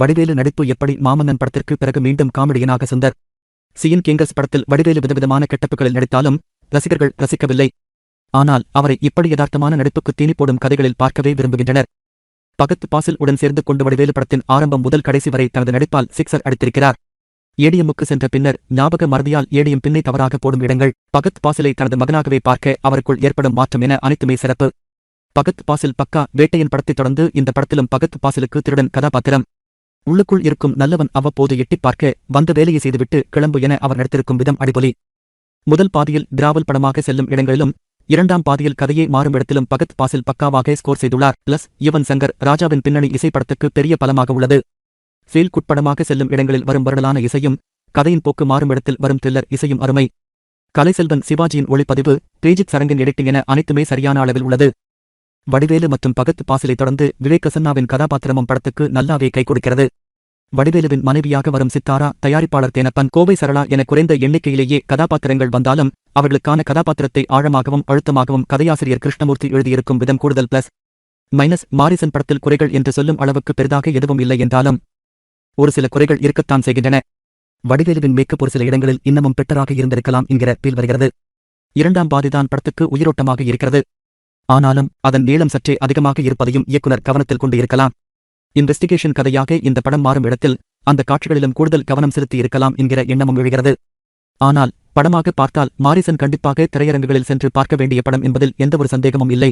வடிவேலு நடிப்பு எப்படி மாமன்னன் படத்திற்கு பிறகு மீண்டும் காமெடியனாக சுந்தர்? சியின் கிங்கர்ஸ் படத்தில் வடிவேலு விதவிதமான கெட்டப்புகளில் நடித்தாலும் ரசிகர்கள் ரசிக்கவில்லை. ஆனால் அவரை இப்படி யதார்த்தமான நடிப்புக்கு தீனி போடும் கதைகளில் பார்க்கவே விரும்புகின்றனர். பகத் பாசில் உடன் சேர்ந்து கொண்டு வடிவேலு படத்தின் ஆரம்பம் முதல் கடைசி வரை தனது நடிப்பால் சிக்ஸர் அடித்திருக்கிறார். ஏடிஎம்முக்கு சென்ற பின்னர் ஞாபக மறதியால் ஏடிஎம் பின்னை தவறாக போடும் இடங்கள் பகத் பாசிலை தனது மகனாகவே பார்க்க அவருக்குள் ஏற்படும் மாற்றம் என அனைத்துமே சிறப்பு. பகத் பாசில் பக்கா வேட்டையன் படத்தைத் தொடர்ந்து இந்த படத்திலும் பகத் பாசிலுக்கு திருடன் கதாபாத்திரம். உள்ளுக்குள் இருக்கும் நல்லவன் அவ்வப்போது எட்டிப் பார்க்க வந்த வேலையை செய்துவிட்டு கிளம்பு என அவர் நடித்திருக்கும் விதம் அடிபொலி. முதல் பாதியில் டிராவல் படமாக செல்லும் இடங்களிலும் இரண்டாம் பாதியில் கதையை மாறும் இடத்திலும் பகத் பாசில் பக்காவாக ஸ்கோர் செய்துள்ளார். பிளஸ் யுவன் சங்கர் ராஜாவின் பின்னணி இசைப்படத்துக்கு பெரிய பலமாக உள்ளது. ஃபீல் குட்படமாக செல்லும் இடங்களில் வரும் வருடலான இசையும் கதையின் போக்கு மாறும் இடத்தில் வரும் த்ரில்லர் இசையும் அருமை. கலைசெல்வன் சிவாஜியின் ஒளிப்பதிவு தேஜித் சரங்கின் எடிட்டிங் என அனைத்துமே சரியான அளவில் உள்ளது. வடிவேலு மற்றும் பகத் பாசிலை தொடர்ந்து விவேக் கசன்னாவின் கதாபாத்திரமும் படத்துக்கு நல்லாவே கை கொடுக்கிறது. வடிவேலுவின் மனைவியாக வரும் சித்தாரா தயாரிப்பாளர் தேனப்பன் கோவை சரளா என குறைந்த எண்ணிக்கையிலேயே கதாபாத்திரங்கள் வந்தாலும் அவர்களுக்கான கதாபாத்திரத்தை ஆழமாகவும் அழுத்தமாகவும் கதையாசிரியர் கிருஷ்ணமூர்த்தி எழுதியிருக்கும் விதம் கூடுதல் பிளஸ் மைனஸ் மாரிசன் படத்தில் குறைகள் என்று சொல்லும் அளவுக்கு பெரிதாக எதுவும் இல்லை என்றாலும் ஒரு சில குறைகள் இருக்கத்தான் செய்கின்றன. வடிவேலுவின் மேக்கப் ஒரு சில இடங்களில் இன்னமும் பெட்டராக இருந்திருக்கலாம் என்கிற பீல் வருகிறது. இரண்டாம் பாதிதான் படத்துக்கு உயிரோட்டமாக இருக்கிறது. ஆனாலும் அதன் நீளம் சற்றே அதிகமாக இருப்பதையும் இயக்குனர் கவனத்தில் கொண்டு இருக்கலாம். இன்வெஸ்டிகேஷன் கதையாக இந்த படம் மாறும் இடத்தில் அந்த காட்சிகளிலும் கூடுதல் கவனம் செலுத்தி இருக்கலாம் என்கிற எண்ணமும் எழுகிறது ஆனால் படமாக பார்த்தால் மாரிசன் கண்டிப்பாக திரையரங்குகளில் சென்று பார்க்க வேண்டிய படம் என்பதில் எந்தவொரு சந்தேகமும் இல்லை.